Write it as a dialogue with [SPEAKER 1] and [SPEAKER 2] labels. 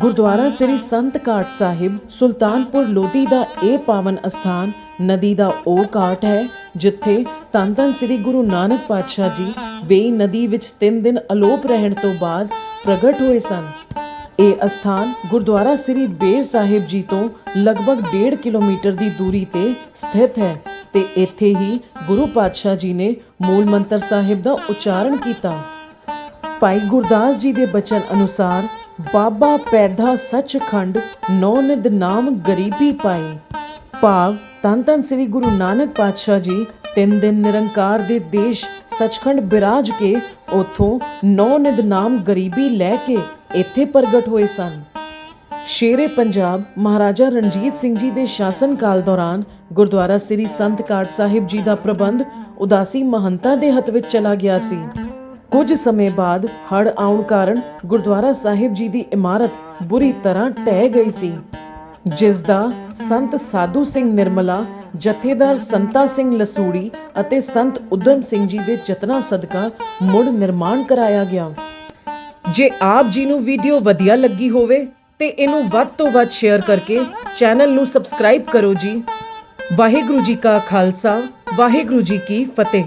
[SPEAKER 1] ਗੁਰਦੁਆਰਾ ਸ੍ਰੀ ਸੰਤ ਕਾਟ ਸਾਹਿਬ, ਸੁਲਤਾਨਪੁਰ ਲੋਧੀ ਦਾ ਇਹ ਪਾਵਨ ਅਸਥਾਨ, ਨਦੀ ਦਾ ਉਹ ਕਾਟ ਹੈ, ਜਿੱਥੇ ਧੰਨ ਧੰਨ ਸ੍ਰੀ ਗੁਰੂ ਨਾਨਕ ਪਾਤਸ਼ਾਹ ਜੀ ਵੇਈ ਨਦੀ ਵਿੱਚ 3 ਦਿਨ ਅਲੋਪ ਰਹਿਣ ਤੋਂ ਬਾਅਦ ਪ੍ਰਗਟ ਹੋਏ ਸਨ। ਇਹ ਅਸਥਾਨ ਗੁਰਦੁਆਰਾ ਸ੍ਰੀ ਬੇਰ ਸਾਹਿਬ ਜੀ ਤੋਂ ਲਗਭਗ 1.5 ਕਿਲੋਮੀਟਰ ਦੀ ਦੂਰੀ ਤੇ ਸਥਿਤ ਹੈ ਤੇ ਇੱਥੇ ਹੀ ਗੁਰੂ ਪਾਤਸ਼ਾਹ ਜੀ ਨੇ ਮੂਲ ਮੰਤਰ ਸਾਹਿਬ ਦਾ ਉਚਾਰਨ ਕੀਤਾ। ਭਾਈ ਗੁਰਦਾਸ ਜੀ ਦੇ ਬਚਨ ਅਨੁਸਾਰ ਬਾਬਾ ਪੈਦਾ ਸੱਚਖੰਡ ਨੌ ਨਿਧ ਨਾਮ ਗਰੀਬੀ ਪਾਈ। ਭਾਵ ਤਨ ਤਨ ਸ੍ਰੀ ਗੁਰੂ ਨਾਨਕ ਪਾਤਸ਼ਾਹ ਜੀ, ਤਿੰਨ ਦਿਨ ਨਿਰੰਕਾਰ ਦੇ ਦੇਸ਼ ਸੱਚਖੰਡ ਬਿਰਾਜ ਕੇ, ਉਥੋਂ ਨੌ ਨਿਧ ਨਾਮ ਗਰੀਬੀ ਲੈ ਕੇ ਇੱਥੇ ਪ੍ਰਗਟ ਹੋਏ ਸਨ। ਸ਼ੇਰੇ ਪੰਜਾਬ ਮਹਾਰਾਜਾ ਰਣਜੀਤ ਸਿੰਘ ਜੀ ਦੇ ਸ਼ਾਸਨ ਕਾਲ ਦੌਰਾਨ ਗੁਰਦੁਆਰਾ ਸ੍ਰੀ ਸੰਤ ਕਾਟ ਸਾਹਿਬ ਜੀ ਦਾ ਪ੍ਰਬੰਧ ਉਦਾਸੀ ਮਹੰਤਾ ਦੇ ਹੱਥ ਵਿੱਚ ਚਲਾ ਗਿਆ ਸੀ। ਕੁਝ ਸਮੇਂ ਬਾਅਦ ਹੜ ਆਉਣ ਕਾਰਨ ਗੁਰਦੁਆਰਾ ਸਾਹਿਬ ਜੀ ਦੀ ਇਮਾਰਤ ਬੁਰੀ ਤਰ੍ਹਾਂ ਢਹਿ ਗਈ ਸੀ, ਜਿਸ ਦਾ ਸੰਤ ਸਾਧੂ ਸਿੰਘ ਨਿਰਮਲਾ, ਜਥੇਦਾਰ ਸੰਤਾ ਸਿੰਘ ਲਸੂੜੀ ਅਤੇ ਸੰਤ ਉਦਮ ਸਿੰਘ ਜੀ ਦੇ ਯਤਨਾਂ ਸਦਕਾ ਮੁੜ ਨਿਰਮਾਣ ਕਰਾਇਆ ਗਿਆ। ਜੇ ਆਪ ਜੀ ਨੂੰ ਵੀਡੀਓ ਵਧੀਆ ਲੱਗੀ ਹੋਵੇ ਤੇ ਇਹਨੂੰ ਵੱਧ ਤੋਂ ਵੱਧ ਸ਼ੇਅਰ ਕਰਕੇ ਚੈਨਲ ਨੂੰ ਸਬਸਕ੍ਰਾਈਬ ਕਰੋ ਜੀ। ਵਾਹਿਗੁਰੂ ਜੀ ਕਾ ਖਾਲਸਾ, ਵਾਹਿਗੁਰੂ ਜੀ ਕੀ ਫਤਿਹ।